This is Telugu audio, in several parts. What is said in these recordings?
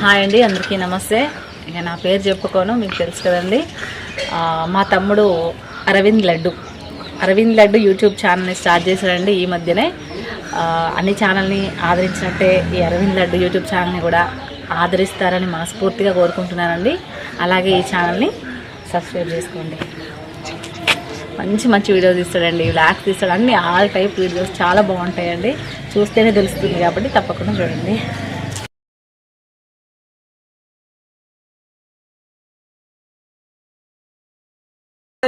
హాయ్ అండి అందరికీ నమస్తే. ఇక నా పేరు చెప్పుకోను మీకు తెలుసు కదండి. మా తమ్ముడు అరవింద్ లడ్డు. అరవింద్ లడ్డు యూట్యూబ్ ఛానల్ని స్టార్ట్ చేశాడండి ఈ మధ్యనే. అన్ని ఛానల్ని ఆదరించినట్టే ఈ అరవింద్ లడ్డు యూట్యూబ్ ఛానల్ని కూడా ఆదరిస్తారని మనస్ఫూర్తిగా కోరుకుంటున్నానండి. అలాగే ఈ ఛానల్ని సబ్స్క్రైబ్ చేసుకోండి. మంచి మంచి వీడియోస్ ఇస్తాడండి వ్లాగ్స్ తీస్తాడు అన్ని ఆల్ టైప్ వీడియోస్ చాలా బాగుంటాయండి. చూస్తేనే తెలుస్తుంది కాబట్టి తప్పకుండా చూడండి.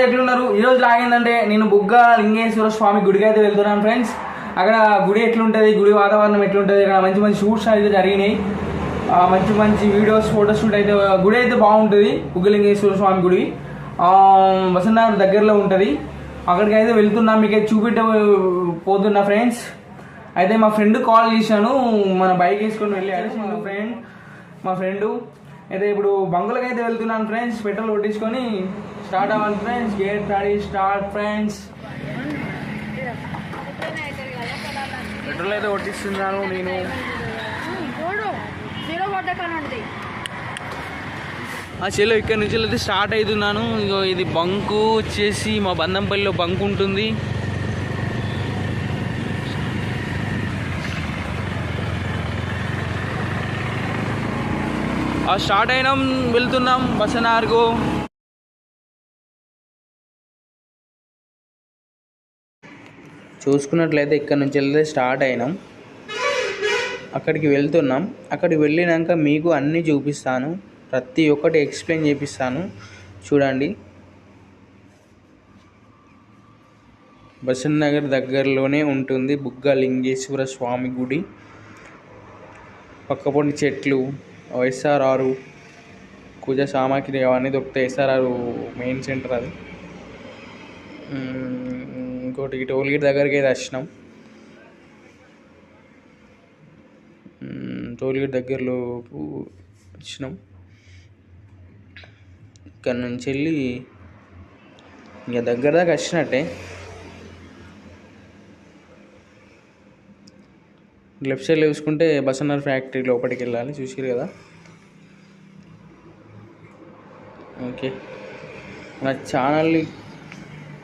ఎట్లున్నారు? ఈ రోజు లాగిందంటే నేను బుగ్గ లింగేశ్వర స్వామి గుడికి అయితే వెళ్తున్నాను ఫ్రెండ్స్. అక్కడ గుడి ఎట్లుంటుంది? గుడి వాతావరణం ఎట్లుంటుంది? అక్కడ మంచి మంచి షూట్స్ అయితే జరిగినాయి. మంచి మంచి వీడియోస్ ఫోటోషూట్ అయితే గుడి అయితే బాగుంటుంది బుగ్గలింగేశ్వర స్వామి గుడి. వసంతనగర్ దగ్గరలో ఉంటుంది. అక్కడికి అయితే వెళ్తున్నా. మీకు చూపెట్ట పోతున్నా ఫ్రెండ్స్. అయితే మా ఫ్రెండ్ కాల్ చేశాను. మన బైక్ వేసుకొని వెళ్ళాడు మా ఫ్రెండ్ మా ఫ్రెండ్. అయితే ఇప్పుడు బంగులకి అయితే వెళ్తున్నాను ఫ్రెండ్స్ పెట్రోల్ కొట్టించుకొని స్టార్ట్ అవ్వాలి friends gate ready start friends. Petrol అయితే కొట్టిస్తున్నాను నేను. ఆ చెలో ఇక్కడ నుంచి అయితే స్టార్ట్ అవుతున్నాను. ఇగో ఇది బంకు వచ్చేసి మా బందంపల్లిలో బంక్ ఉంటుంది. స్టార్ట్ అయినాం వెళ్తున్నాం బసనార్గో చూసుకున్నట్లయితే ఇక్కడ నుంచి వెళ్తే స్టార్ట్ అయినాం. అక్కడికి వెళ్తున్నాం. అక్కడికి వెళ్ళినాక మీకు అన్నీ చూపిస్తాను. ప్రతి ఒక్కటి ఎక్స్ప్లెయిన్ చేపిస్తాను. చూడండి. బసన్ నగర్ దగ్గరలోనే ఉంటుంది బుగ్గ లింగేశ్వర స్వామి గుడి. పక్కపొంటి చెట్లు. ఎస్ఆర్ఆర్ పూజ సామాగ్రి అవన్నీ దొరుకుతాయి. ఎస్ఆర్ఆర్ మెయిన్ సెంటర్ అది. ఇంకోటి టోల్ గేట్ దగ్గరికి అయితే వచ్చినాం టోల్ గేట్ దగ్గరలో వచ్చినాం ఇక్కడ నుంచి వెళ్ళి ఇక దగ్గర దాకా వచ్చినట్టే. లెఫ్ట్ సైడ్లో చూసుకుంటే బసన్నర్ ఫ్యాక్టరీ లోపలికి వెళ్ళాలి చూసారు కదా? ఓకే. మన ఛానల్ని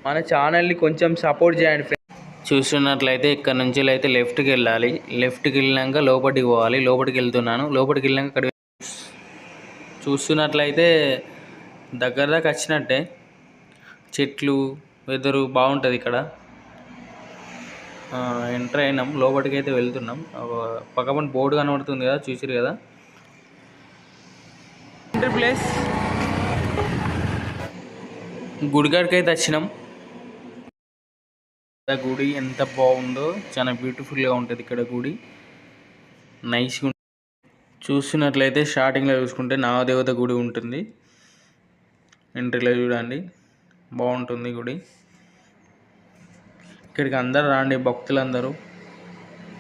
మన ఛానల్ని కొంచెం సపోర్ట్ చేయండి ఫ్రెండ్స్. చూస్తున్నట్లయితే ఇక్కడ నుంచి అయితే లెఫ్ట్కి వెళ్ళాలి. లెఫ్ట్కి వెళ్ళినాక లోపలికి పోవాలి. లోపలికి వెళ్తున్నాను. లోపలికి వెళ్ళాక అక్కడ చూస్తున్నట్లయితే దగ్గర దాకా వచ్చినట్టే. చెట్లు వెదరు బాగుంటుంది ఇక్కడ. ఎంటర్ అయినాం. లోపలికి అయితే వెళ్తున్నాం పక్కపని బోర్డు కనబడుతుంది కదా చూసిరు కదా? ఎంట్రీ ప్లేస్ గుడికాడికి అయితే వచ్చినాం గుడి ఎంత బాగుందో చాలా బ్యూటిఫుల్గా ఉంటుంది ఇక్కడ గుడి. నైస్గా చూస్తున్నట్లయితే స్టార్టింగ్లో చూసుకుంటే నాగదేవత గుడి ఉంటుంది. ఎంట్రీలో చూడండి. బాగుంటుంది గుడి. ఇక్కడికి అందరు రాండి భక్తులందరూ.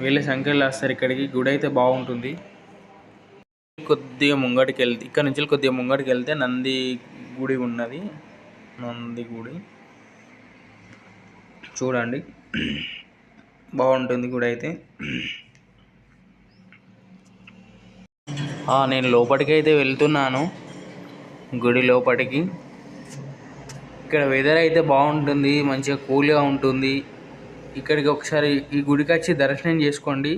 వీళ్ళ సంఖ్యలో వస్తారు ఇక్కడికి. గుడి అయితే బాగుంటుంది. కొద్దిగా ముంగడికి వెళ్తే ఇక్కడ నుంచి కొద్దిగా ముంగడికి వెళ్తే నంది గుడి ఉన్నది. నంది గుడి. చూడండి. బాగుంటుంది గుడి అయితే. నేను లోపలికి అయితే వెళ్తున్నాను. గుడి లోపలికి ఇక్కడ వెదర్ అయితే బాగుంటుంది మంచిగా కూల్గా ఉంటుంది. ఇక్కడికి ఒకసారి ఈ గుడికి వచ్చి దర్శనం చేసుకోండి.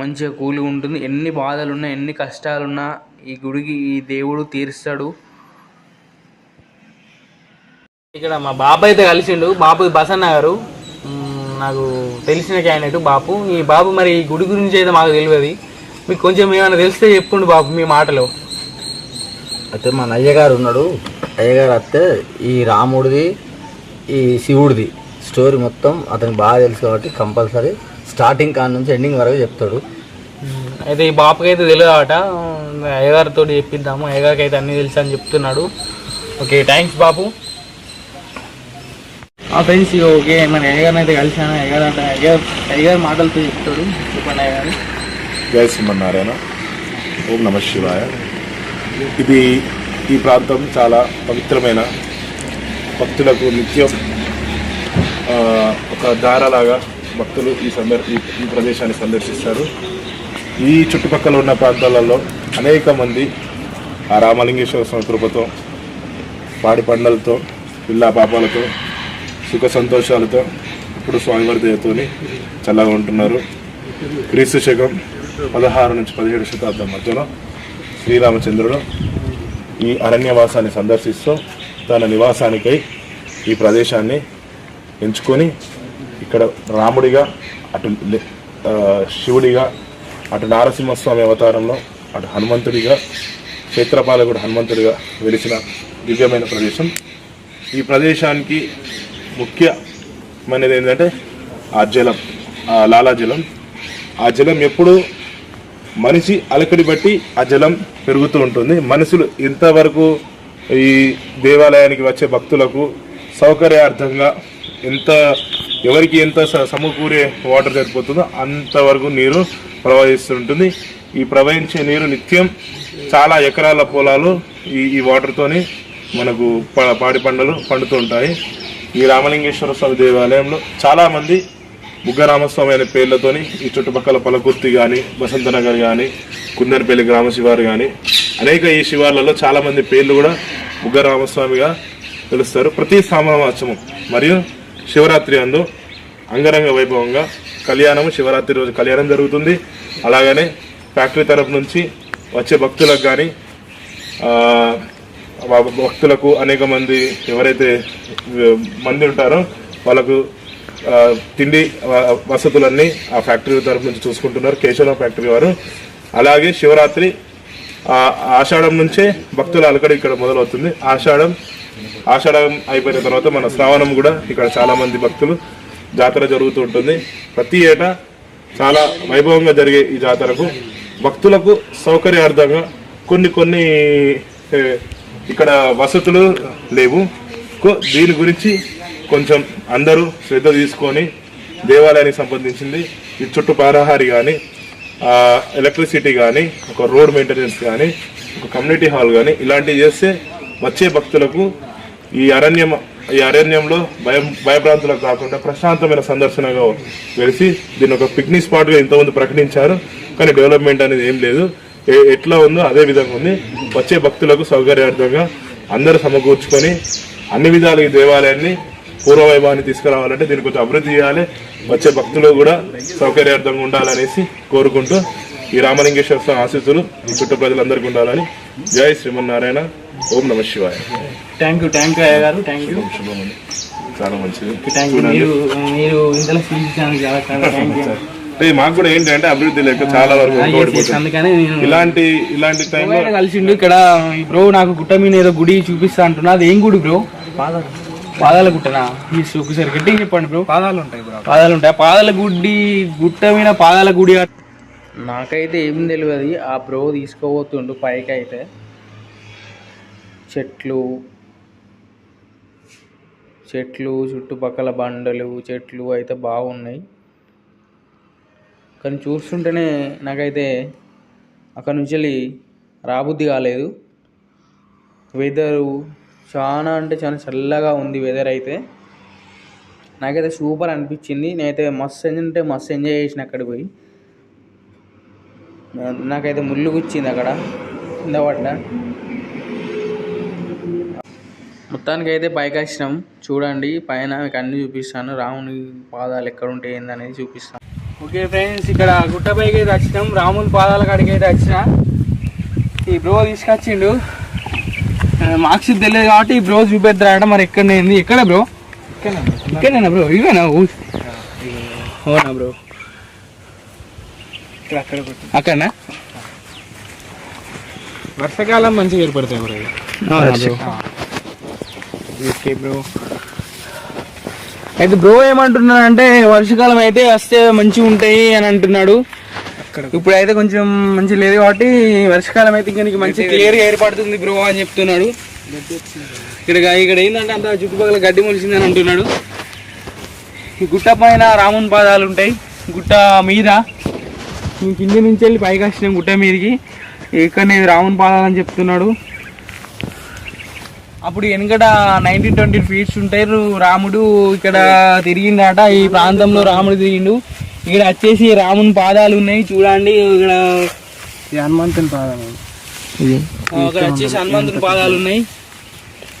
మంచిగా కూల్గా ఉంటుంది. ఎన్ని బాధలున్నా ఎన్ని కష్టాలున్నా ఈ గుడికి ఈ దేవుడు తీరుస్తాడు. ఇక్కడ మా బాబు అయితే కలిసిండు. బాబు బసన్న గారు. నాకు తెలిసిన క్యాండిడేట్ బాపు ఈ బాబు మరి ఈ గుడి గురించి అయితే మాకు తెలియదు. మీకు కొంచెం ఏమైనా తెలిస్తే చెప్పుండు బాబు మీ మాటలో. అయితే మా అయ్యగారు ఉన్నాడు. అయ్యగారు వస్తే ఈ రాముడిది ఈ శివుడిది. స్టోరీ మొత్తం అతనికి బాగా తెలుసు కాబట్టి కంపల్సరీ స్టార్టింగ్ కాడ నుంచి ఎండింగ్ వరకు చెప్తాడు. అయితే ఈ బాపుకి అయితే తెలియదు అట అయ్యగారితో చెప్పిద్దాము. అయ్యగారికి అయితే అన్నీ తెలుసు అని చెప్తున్నాడు. Okay thanks Bapu. Friends okay మన అయ్యగారిని అయితే కలిసాను అయ్యగారు అంటే అయ్యగారు అయ్యగారు మాటలతో చెప్తాడు. చెప్పండి అయ్యగారు. జయ శ్రీమన్నారాయణ. ఓం నమ శివాయ. ఇది ఈ ప్రాంతం చాలా పవిత్రమైన భక్తులకు నిత్యం ఒక దారలాగా భక్తులు ఈ సందర్ ఈ ఈ ప్రదేశాన్ని సందర్శిస్తారు. ఈ చుట్టుపక్కల ఉన్న ప్రాంతాలలో అనేక మంది ఆ రామలింగేశ్వర స్వామి కృపతో పాడి పండలతో పిల్ల పాపాలతో సుఖ సంతోషాలతో ఇప్పుడు స్వామివారి దయతోని చల్లగా ఉంటున్నారు. క్రీస్తు శకం పదహారు నుంచి పదిహేడు శతాబ్దం మధ్యలో శ్రీరామచంద్రుడు ఈ అరణ్యవాసాన్ని సందర్శిస్తూ తన నివాసానికై ఈ ప్రదేశాన్ని ఎంచుకొని ఇక్కడ రాముడిగా అటు శివుడిగా అటు నారసింహస్వామి అవతారంలో అటు హనుమంతుడిగా క్షేత్రపాలకుడు హనుమంతుడిగా వెలిసిన దివ్యమైన ప్రదేశం. ఈ ప్రదేశానికి ముఖ్యమైనది ఏంటంటే ఆ జలం ఆ లాలా జలం. ఆ జలం ఎప్పుడు మనిషి అలకడి బట్టి ఆ జలం పెరుగుతూ ఉంటుంది. మనుషులు ఇంతవరకు ఈ దేవాలయానికి వచ్చే భక్తులకు సౌకర్యార్థంగా ఎంత ఎవరికి ఎంత స- సమకూరే వాటర్ సరిపోతుందో అంతవరకు నీరు ప్రవహిస్తుంటుంది. ఈ ప్రవహించే నీరు నిత్యం చాలా ఎకరాల పొలాలు ఈ ఈ వాటర్తోని మనకు పాడి పంటలు పండుతూ ఉంటాయి ఈ రామలింగేశ్వర స్వామి దేవాలయంలో చాలామంది బుగ్గరామస్వామి అనే పేర్లతోని ఈ చుట్టుపక్కల పలకుర్తి కానీ బసంతనగర్ కానీ కుందనపల్లి గ్రామ శివారు కానీ అనేక ఈ శివార్లలో చాలామంది పేర్లు కూడా బుగ్గరామస్వామిగా పిలుస్తారు ప్రతి సామావాసము మరియు శివరాత్రి అందు అంగరంగ వైభవంగా కళ్యాణము శివరాత్రి రోజు కళ్యాణం జరుగుతుంది. అలాగనే ఫ్యాక్టరీ తరపు నుంచి వచ్చే భక్తులకు కానీ భక్తులకు అనేక మంది ఎవరైతే మంది ఉంటారో వాళ్ళకు తిండి వసతులన్నీ ఆ ఫ్యాక్టరీ తరపు నుంచి చూసుకుంటున్నారు. కేశవ ఫ్యాక్టరీ వారు. అలాగే శివరాత్రి ఆషాఢం నుంచే భక్తుల అలకడి ఇక్కడ మొదలవుతుంది. ఆషాఢం ఆషాఢం అయిపోయిన తర్వాత మన శ్రావణం కూడా ఇక్కడ చాలా మంది భక్తులు జాతర జరుగుతూ ఉంటుంది. ప్రతి ఏటా చాలా వైభవంగా జరిగే ఈ జాతరకు భక్తులకు సౌకర్యార్థంగా కొన్ని కొన్ని ఇక్కడ వసతులు లేవు. దీని గురించి కొంచెం అందరూ శ్రద్ధ తీసుకొని దేవాలయానికి సంబంధించింది ఈ చుట్టూ పారాహారి కానీ ఎలక్ట్రిసిటీ కానీ ఒక రోడ్ మెయింటెనెన్స్ కానీ ఒక కమ్యూనిటీ హాల్ కానీ ఇలాంటివి చేస్తే వచ్చే భక్తులకు ఈ అరణ్యం ఈ అరణ్యంలో భయం భయభ్రాంతులకు కాకుండా ప్రశాంతమైన సందర్శనగా వెలిసి దీన్ని ఒక పిక్నిక్ స్పాట్గా ఇంతమంది ప్రకటించారు. కానీ డెవలప్మెంట్ అనేది ఏం లేదు. ఏ- ఎట్లా ఉందో అదే విధంగా ఉంది. వచ్చే భక్తులకు సౌకర్యార్థంగా అందరూ సమకూర్చుకొని అన్ని విధాలు ఈ దేవాలయాన్ని పూర్వవైభవాన్ని తీసుకురావాలంటే దీన్ని కొంచెం అభివృద్ధి చేయాలి. వచ్చే భక్తులు కూడా సౌకర్యార్థంగా ఉండాలనేసి కోరుకుంటూ ఈ రామలింగేశ్వర స్వామి ఆశీస్సులు ఈ చుట్టూ ప్రజలందరికీ ఉండాలని జై శ్రీమన్నారాయణ. ఓం నమ శివాయ. థ్యాంక్ యూ థ్యాంక్ యూ అయ్య గారు. థ్యాంక్ యూ శుభమని చాలా మంచిది. థ్యాంక్ యూ మీరు మీరు ఇంతలో స్పీచ్ చాలా చాలా థ్యాంక్ యూ అంటే మాకు కూడా ఏంటంటే అభివృద్ధి లేక చాలా వరకు నేను ఇలాంటి ఇలాంటి టైంలో కలిసిండు ఇక్కడ ఈ బ్రో నాకు గుట్ట మీద ఏదో గుడి చూపిస్తా అంటున్నా అది ఏం గుడి బ్రో పాదాల. గుట్టనా? ఈ ఒకసారి గట్టిగా చెప్పండి బ్రో పాదాలు ఉంటాయి బ్రో పాదాలు ఉంటాయి? పాదాల గుడి గుట్ట మీద పాదాల గుడి నాకైతే ఏం తెలియదు ఆ బ్రో తీసుకోబోతుండు పైకి అయితే చెట్లు. చెట్లు చుట్టుపక్కల బండలు చెట్లు అయితే బాగున్నాయి. కానీ చూస్తుంటేనే నాకైతే అక్కడ నుంచి వెళ్ళి రాబుద్ది కాలేదు. వెదరు చాలా అంటే చాలా చల్లగా ఉంది వెదర్ అయితే. నాకైతే సూపర్ అనిపించింది. నేనైతే మస్తు ఎంజాయ్ అంటే మస్తు ఎంజాయ్ చేసిన అక్కడికి పోయి. నాకైతే ముళ్ళు గుచ్చింది అక్కడ. కింద పడ్డ. మొత్తానికి అయితే పైకి వచ్చినాం. చూడండి పైన మీకు అన్ని చూపిస్తాను. రాముని పాదాలు ఎక్కడ ఉంటాయి ఏందనేది చూపిస్తాను. ఓకే ఫ్రెండ్స్ ఇక్కడ గుట్ట పైకి అయితే వచ్చినాం. రాముని పాదాల కాడికి అయితే వచ్చిన. ఈ బ్రో తీసుకొచ్చిండు. మార్క్స్ తెలియదు కాబట్టి ఈ బ్రో చూపెడతారట. మరి ఎక్కడ ఎక్కడ బ్రో? ఇక్కడనేనా బ్రో? ఇవేనా అవునా బ్రో? అక్కడనా? వర్షాకాలం మంచిగా ఏర్పడతాయి బ్రో బ్రో? Okay bro. అయితే బ్రో ఏమంటున్నాడంటే వర్షాకాలం అయితే వస్తే మంచిగా ఉంటాయి అని అంటున్నాడు. ఇప్పుడు అయితే కొంచెం మంచి లేదు కాబట్టి వర్షాకాలం అయితే ఇంకా మంచి క్లియర్గా ఏర్పడుతుంది బ్రో అని చెప్తున్నాడు. ఇక్కడ ఇక్కడ ఏంటంటే అంత చుట్టుపక్కల గడ్డి మొలిసింది అని అంటున్నాడు. ఈ గుట్ట పైన రాముని పాదాలు ఉంటాయి. గుట్ట మీద మేము కింది నుంచి వెళ్ళి పైకి వచ్చినాం గుట్ట మీదకి. ఇక్కడ నేను రాముని పాదాలు అని చెప్తున్నాడు. అప్పుడు వెనకట నైన్టీన్ ట్వంటీ ఫీట్స్ ఉంటాయి. రాముడు ఇక్కడ తిరిగిందట ఈ ప్రాంతంలో రాముడు తిరిగిండు. ఇక్కడ వచ్చేసి రాముని పాదాలు ఉన్నాయి. చూడండి ఇక్కడ హనుమంతుని పాదం. ఇది. ఆ, ఇక్కడ వచ్చేసి హనుమంతుని పాదాలు ఉన్నాయి.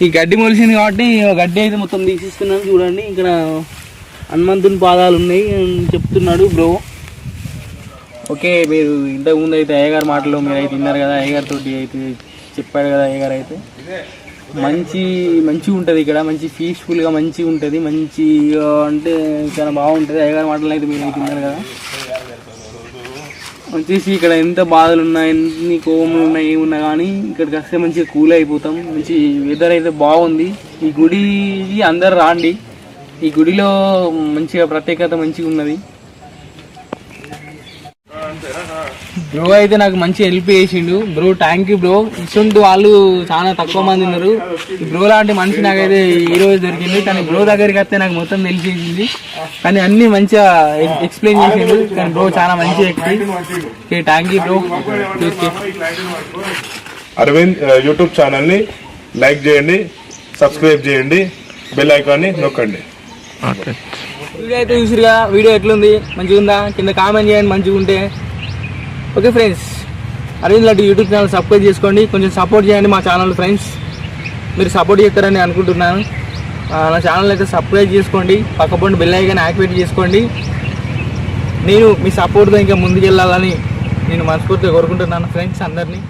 ఈ గడ్డి మొలిసింది కాబట్టి గడ్డి అయితే మొత్తం తీసిస్తున్నాను చూడండి ఇక్కడ హనుమంతుని పాదాలు ఉన్నాయి చెప్తున్నాడు బ్రో. ఓకే మీరు ఇంతకు ముందు అయితే అయ్యగారి మాటలు మీరు అయితే విన్నారు కదా అయ్యగారి తోటి అయితే చెప్పాడు కదా అయ్యగారు అయితే. మంచి మంచిగా ఉంటుంది ఇక్కడ మంచి పీస్ఫుల్గా మంచిగా ఉంటుంది మంచి అంటే చాలా బాగుంటుంది. అయ్యగారి మాటలు అయితే మీరు అయితే విన్నారు కదా. వచ్చేసి ఇక్కడ ఎంత బాధలు ఉన్నాయి ఎన్ని కోపములు ఉన్నాయి ఏమున్నా కానీ ఇక్కడికి వస్తే మంచిగా కూల్ అయిపోతాం. మంచి వెదర్ అయితే బాగుంది. ఈ గుడి అందరు రాండి. ఈ గుడిలో మంచిగా ప్రత్యేకత మంచిగా ఉన్నది. బ్రో అయితే నాకు మంచి హెల్ప్ చేసిండు. Bro thank you bro. ఇటువంటి వాళ్ళు చాలా తక్కువ మంది ఉన్నారు. బ్రో లాంటి మనిషి నాకైతే ఈ రోజు దొరికింది. కానీ బ్రో దగ్గరికి వస్తే నాకు మొత్తం తెలిసేసింది. కానీ అన్ని మంచిగా ఎక్స్ప్లెయిన్ చేసిండు. కానీ బ్రో చాలా మంచి వ్యక్తి. Thank you bro. Arvind YouTube ఛానల్ని లైక్ చేయండి సబ్స్క్రైబ్ చేయండి బెల్ ఐకాన్ని నొక్కండి. వీడియో అయితే చూసిరుగా. వీడియో ఎట్లుంది? మంచిగా ఉందా కింద కామెంట్ చేయండి మంచిగా ఉంటే ఓకే ఫ్రెండ్స్ అరవింద్ లాంటి యూట్యూబ్ ఛానల్ సబ్స్క్రైబ్ చేసుకోండి కొంచెం సపోర్ట్ చేయండి మా ఛానల్ ఫ్రెండ్స్. మీరు సపోర్ట్ చేస్తారని అనుకుంటున్నాను. నా ఛానల్ అయితే సబ్స్క్రైబ్ చేసుకోండి పక్కపొండి బెల్ ఐకాన్ యాక్టివేట్ చేసుకోండి. నేను మీ సపోర్ట్తో ఇంకా ముందుకు వెళ్ళాలని నేను మనస్ఫూర్తిగా కోరుకుంటున్నాను ఫ్రెండ్స్ అందరినీ.